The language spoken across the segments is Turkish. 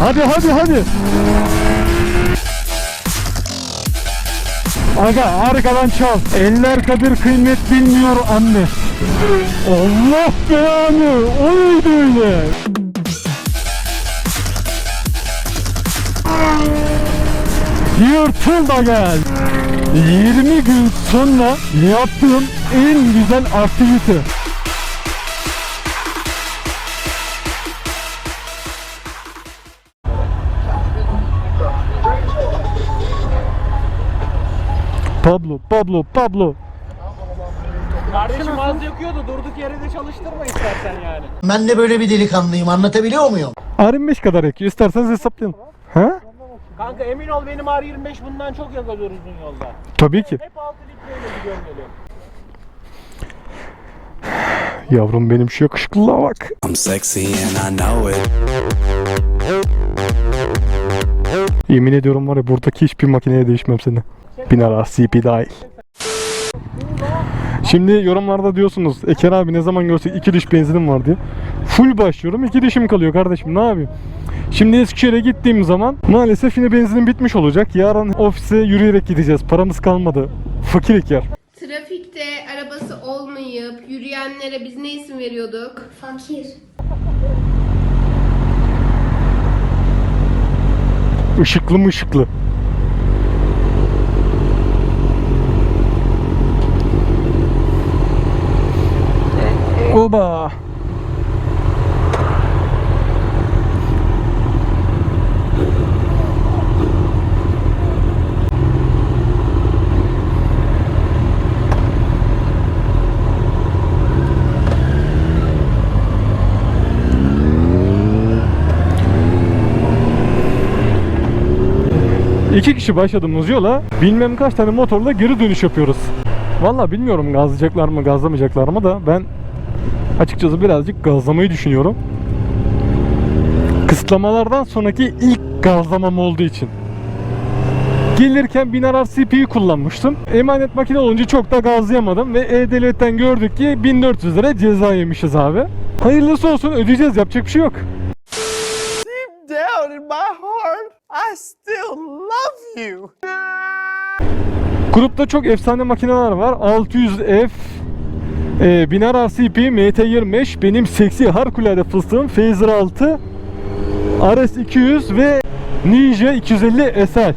Hadi hadi hadi. Aga arkadan çal. Eller kadir kıymet bilmiyor anne. Allah belanı. O neydi öyle? Yırtıl da gel. 20 gün sonra yaptığım en güzel aktivite. Pablo, Pablo, Pablo. Kardeşim az yakıyordu durduk yere de çalıştırma istersen yani. Ben de böyle bir delikanlıyım anlatabiliyor muyum? R25 kadar yakıyor. İsterseniz hesaplayalım. Ha? Kanka emin ol benim R25 bundan çok yakıyor uzun yolda. Tabii ki. Hep 6 litreyle gidiyorum geliyorum. Yavrum benim şu yakışıklılığa bak. I'm sexy and I know it. Yemin ediyorum var ya buradaki hiçbir makineye değişmem seni. Binara CP dahil. Şimdi yorumlarda diyorsunuz Eker abi ne zaman görsek iki diş benzinim var diye. Full başlıyorum iki dişim kalıyor kardeşim ne yapayım. Şimdi Eskişehir'e gittiğim zaman maalesef yine benzinim bitmiş olacak. Yarın ofise yürüyerek gideceğiz. Paramız kalmadı. Fakir Eker. Trafikte arabası olmayıp yürüyenlere biz ne isim veriyorduk? Fakir. Işıklı mı ışıklı? Oba. İki kişi başladığımız yola bilmem kaç tane motorla geri dönüş yapıyoruz. Valla bilmiyorum gazlayacaklar mı gazlamayacaklar mı da ben açıkçası birazcık gazlamayı düşünüyorum. Kısıtlamalardan sonraki ilk gazlamam olduğu için. Gelirken Binarar CP'yi kullanmıştım. Emanet makine olunca çok da gazlayamadım ve E-Devlet'ten gördük ki 1400 lira ceza yemişiz abi. Hayırlısı olsun ödeyeceğiz yapacak bir şey yok. Down in my heart, I still love you. Grupta çok efsane makineler var. 600F, e, Binar RCP, MT25, benim seksi harikulade fıstığım Phaser 6, RS200 ve Ninja 250 SL.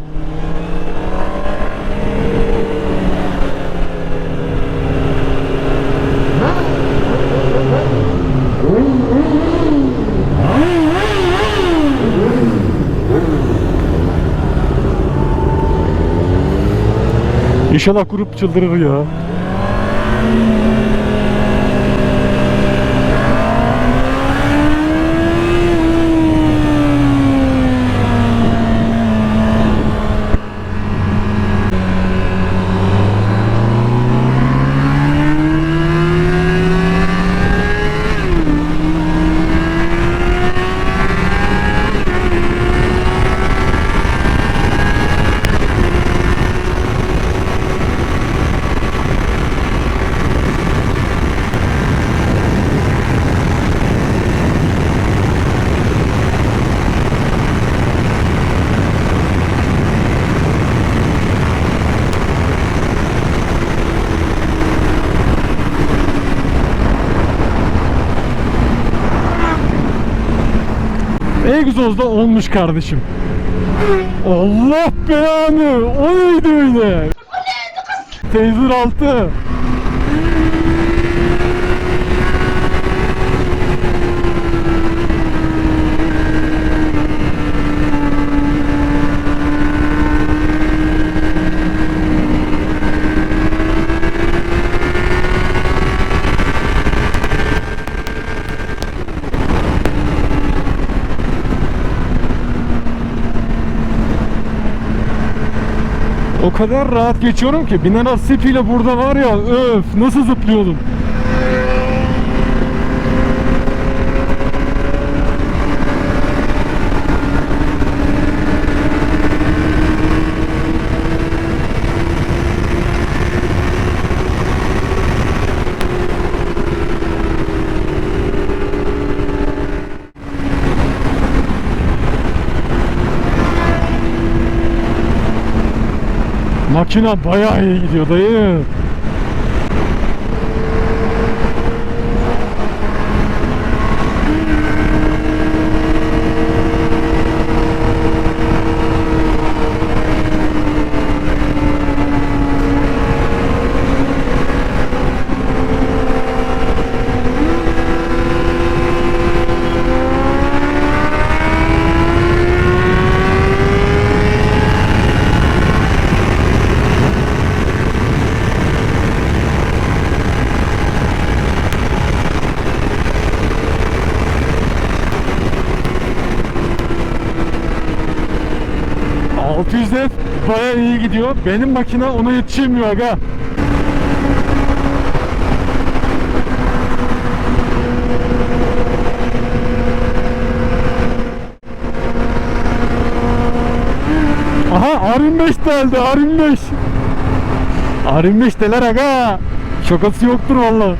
İnşallah grup çıldırır ya. Egzozda olmuş kardeşim. Allah belanı. O neydi öyle? Phaser 6. O kadar rahat geçiyorum ki Binara Sip ile burada var ya öf nasıl zıplıyordum. Makina bayağı iyi gidiyor dayı. F bayağı iyi gidiyor. Benim makine ona yetişemiyor aga. Aha R25 geldi R25. R25 deler aga. Şakası yoktur vallahi.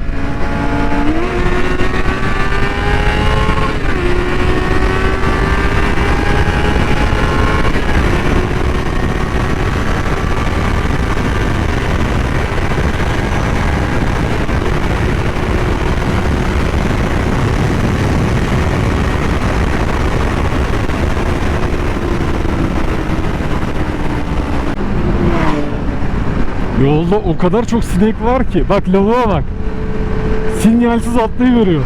Yolda o kadar çok sinek var ki. Bak lavuğa bak. Sinyalsiz atlayıveriyor.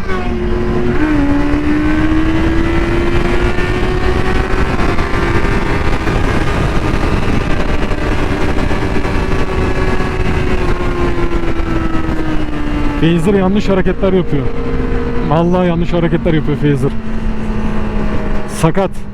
Phaser yanlış hareketler yapıyor. Vallahi yanlış hareketler yapıyor Phaser. Sakat.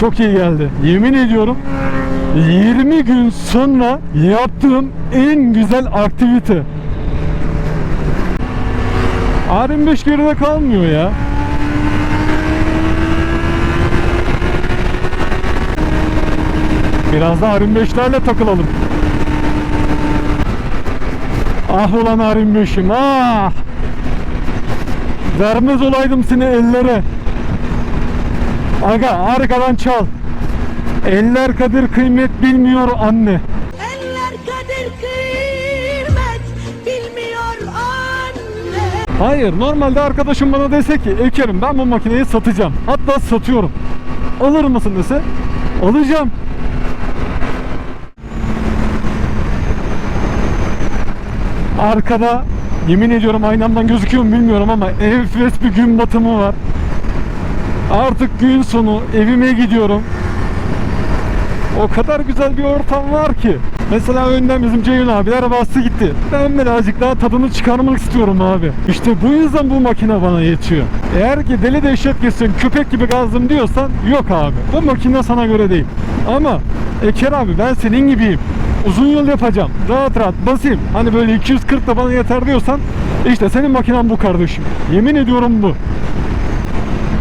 Çok iyi geldi. Yemin ediyorum 20 gün sonra yaptığım en güzel aktivite. R25 geride kalmıyor ya. Biraz da R25'lerle takılalım. Ah ulan R25'im ah! Vermez olaydım seni ellere. Aga arkadan çal. Eller kadir kıymet bilmiyor anne. Eller kadir kıymet bilmiyor anne. Hayır normalde arkadaşım bana dese ki Ekerim ben bu makineyi satacağım. Hatta satıyorum. Alır mısın dese alacağım. Arkada yemin ediyorum aynamdan gözüküyor mu bilmiyorum ama enfes bir gün batımı var. Artık gün sonu evime gidiyorum. O kadar güzel bir ortam var ki. Mesela önden bizim Ceyhun abi arabası gitti. Ben birazcık daha tadını çıkarmak istiyorum abi. İşte bu yüzden bu makine bana yetiyor. Eğer ki deli dehşet geçsin köpek gibi gazdım diyorsan yok abi. Bu makine sana göre değil. Ama Eker abi ben senin gibiyim. Uzun yol yapacağım. Rahat rahat basayım. Hani böyle 240 da bana yeter diyorsan işte senin makinen bu kardeşim. Yemin ediyorum bu.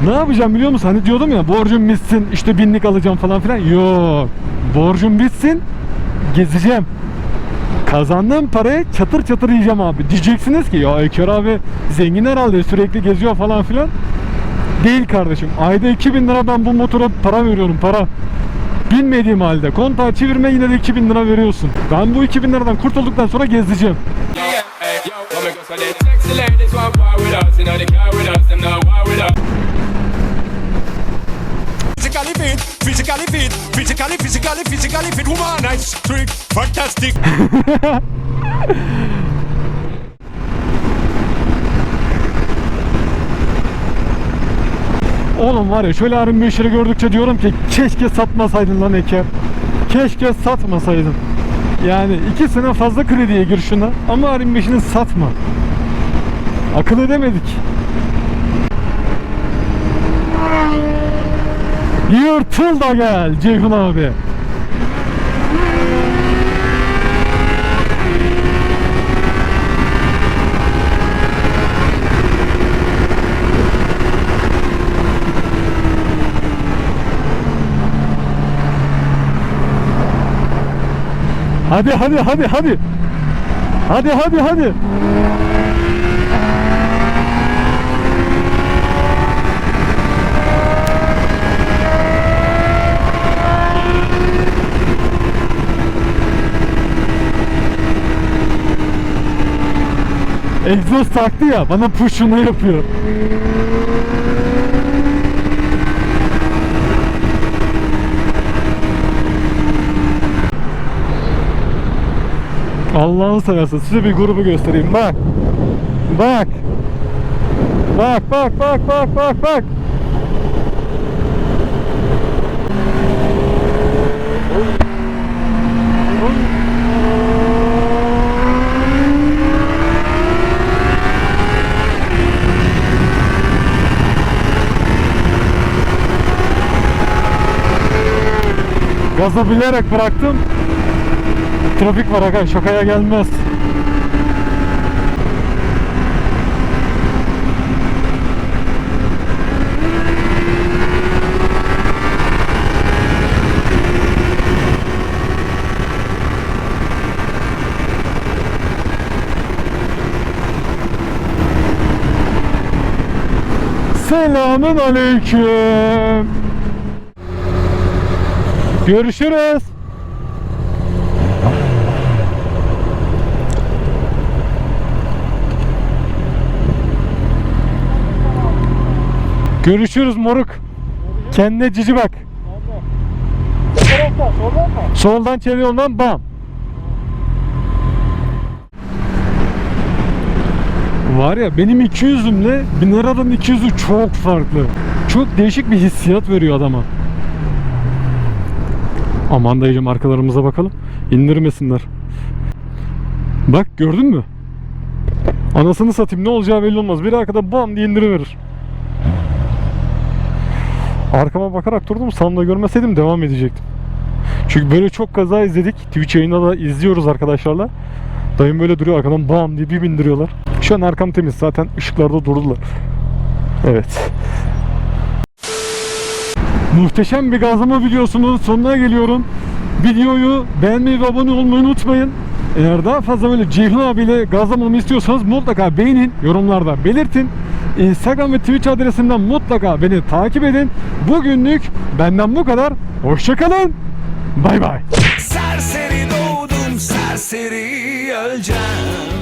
Ne yapacağım biliyor musun? Hani diyordum ya borcum bitsin işte binlik alacağım falan filan. Yok. Borcum bitsin gezeceğim. Kazandığım parayı çatır çatır yiyeceğim abi. Diyeceksiniz ki ya Eker abi zengin herhalde sürekli geziyor falan filan. Değil kardeşim. Ayda 2000 lira ben bu motora para veriyorum para. Bilmediğim halde kontağı çevirme yine de 2000 lira veriyorsun. Ben bu 2000 liradan kurtulduktan sonra gezeceğim. Fit, physically fit, physically, physically, physically fit. Woman, nice trick, fantastic. Oğlum var ya şöyle arın işleri gördükçe diyorum ki keşke satmasaydın lan Eker. Keşke satmasaydın. Yani iki sene fazla krediye gir şuna ama arın beşini satma. Akıl edemedik. Yırtıl da gel Ceyhun abi. Hadi hadi hadi hadi. Hadi hadi hadi. Egzoz taktı ya bana puşunu yapıyor. Allah'ını seversen size bir grubu göstereyim bak. Bak. Bak bak bak bak bak bak. Gazı bilerek bıraktım. Trafik var aga şakaya gelmez. Selamün aleyküm. Görüşürüz. Görüşürüz moruk. Kendine cici bak. Soldan çeviriyorsun bam. Var ya benim 200'ümle Binera'dan 200'ü çok farklı. Çok değişik bir hissiyat veriyor adama. Aman dayıcım arkalarımıza bakalım. İndirmesinler. Bak gördün mü? Anasını satayım ne olacağı belli olmaz. Bir arkada bam diye indiriverir. Arkama bakarak durdum. Sağımda görmeseydim devam edecektim. Çünkü böyle çok kaza izledik. Twitch yayında da izliyoruz arkadaşlarla. Dayım böyle duruyor arkadan bam diye bir bindiriyorlar. Şu an arkam temiz zaten ışıklarda durdular. Evet. Muhteşem bir gazlama videosunun sonuna geliyorum. Videoyu beğenmeyi ve abone olmayı unutmayın. Eğer daha fazla böyle Ceyhun abiyle gazlamamı istiyorsanız mutlaka beğenin, yorumlarda belirtin. Instagram ve Twitch adresimden mutlaka beni takip edin. Bugünlük benden bu kadar. Hoşçakalın. Bay bay. Serseri doğdum serseri öleceğim